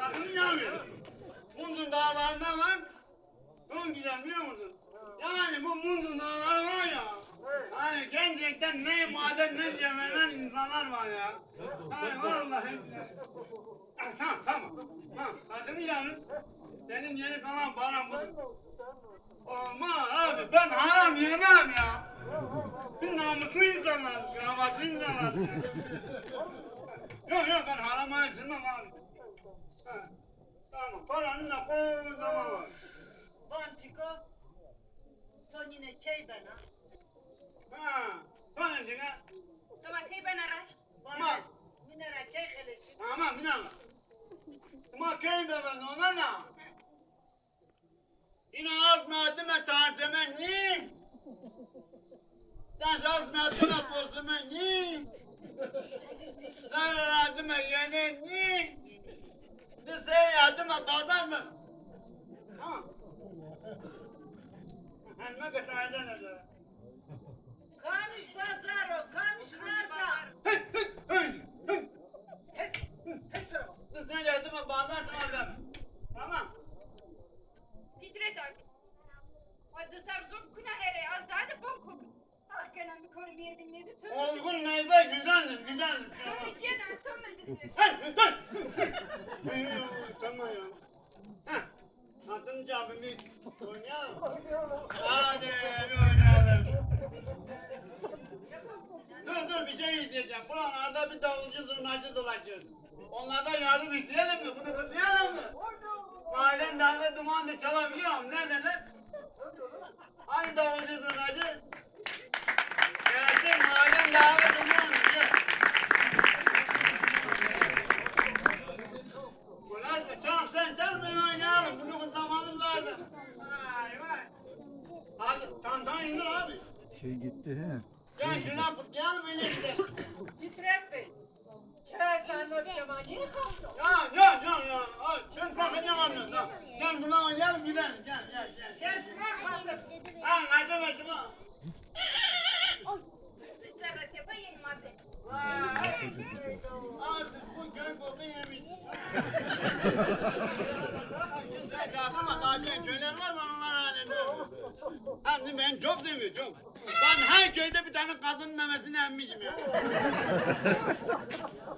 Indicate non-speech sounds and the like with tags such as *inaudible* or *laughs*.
Aklım yanmıyor. Mundun dağlarında var. Çok güzel biliyor musun? Yani bu Mundun dağları var ya. Hani gerçekten ne maden ne cevherler insanlar var ya. Yani vallahi. tamam tamam. Tamam. Aklım yanmıyor. Senin yeni kalan paran bu. Olmaz abi ben haram yemem ya. Namuslu insanlar, kravatlı insanlar. yok yok ben harama etmem abi. Ha, Tamam paranı da koy tamam abi. Quantico, Tonine Keybena, Ha, paranı çıkar. Tamam kay ben araş. Vanes, Minera Kekheleşi, Tamam bir dakika. Ama köy bebesi ona ne? Yine az madime tarteme ni? Sen şans madime postume ni? Sen rahatıma yene ni? De sen yardıma bağdan mı? Tamam. Elime götüreceğim öyle. Kamış Bazaro, Kamış Naza, Hey, hey, hey, hey. Hes, Hesro, Sen yardıma bağdan sana ben. Tamam. Fitret ak. O dışarı zor kuna here az daha da bon koku. Ah kanam bir yedim yedi tüm. Olgun meyve güzeldir, güzeldir. Tüm içeden tüm bizi. Hey, hey, hey. Tamam ya. Heh. Hatırınca abimi oynayalım. Hadi bir oynayalım. Dur dur bir şey isteyeceğim. Buralarda bir davulcu zurnacı dolaşıyor. Onlardan yardım isteyelim mi? Bunu kutlayalım mı? Mahallen davul duman da çalabiliyorum. Neredeler? Hani davulcu zurnacı? Gelsin mahallen davul duman. Gel. Ulan tamam sen çal ben oynayalım. Bunu kutlamamız lazım. Vay vay. Hadi tantan indir abi. Şey gitti he. Gel şuna kutlayalım birlikte. Fitret Bey, Çay sen de Kemal, yeni kalktı. Ya ya ya ya. Ay, Ben kalkacağım anne. Gel buna oynayalım gidelim. Gel gel gel. Kesme kaldır. Ha hadi bakayım ha. Dışarı tepe yedim abi. Vay. Artık bu köy boku yemiş. *laughs* Kalkama daha köyler var ben onlar hallederim. Hem ben çok seviyorum çok. Ben her köyde bir tane kadın memesini emmişim ya. *laughs*